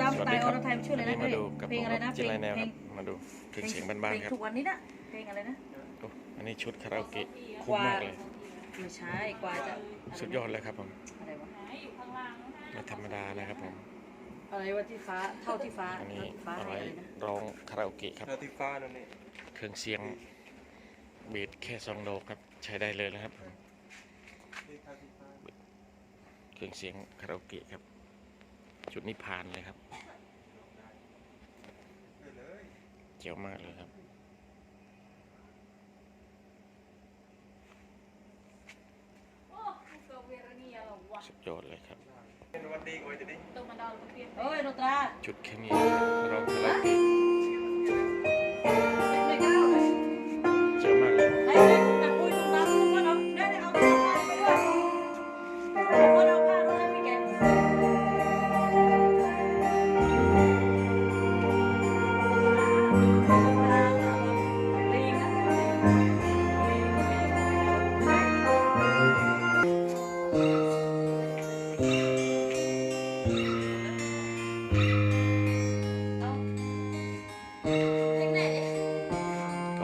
ตามสสวัสไตดีล์คอรัรไทยมันชื่ออะไรวันะนนี้มาดูกับเพลผงมอะไรนะจิไรแนวเพคลรับงมาดูเพลงเสียงเพบ้านลๆครับทุกวันนี้นะเพลงอะไรนะโอ้อันนี้ชุดคาราโอเกะคุ้มมากเลย ไม่ใช่กว่าจะะไรนะสุดยอดเลยครับผมอะไรวะไม่ธรรมดานะครับผมอะไรวะที่ฟ้าเท่าที่ฟ้าอันนี้เท่าที่ฟ้าอะไรอะไรนะร้องคาราโอเกะครับ นาติฟ้านั่นนี่เครื่องเสียงเบสแค่สองโนตครับใช้ได้เลยนะครับผมนี่นาติฟ้าเครื่องเสียงคาราโอเกะครับ ชุดนี้ผ่านเลยครับได้เลยเจ๋วมากเลยครับ สุดยอดเลยครับเป็นวันดีกว่าจะได้เอ้ยโนตราชุดแค่นี้ร้องคาราโอเกะ ข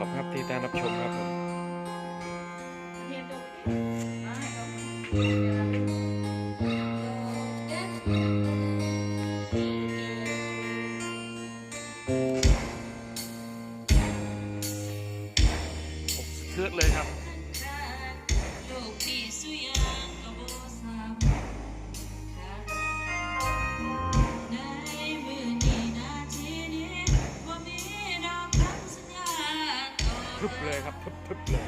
อบครับที่ตามรับชมครับผม อกคำสัญญาต่อทึบเลยครับทึบทึบเลย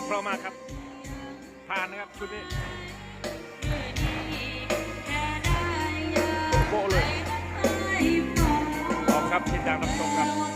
งเพราะมากครับผ่านนะครับชุดนี้โบเลยขอบครับที่ดังรับชมครับ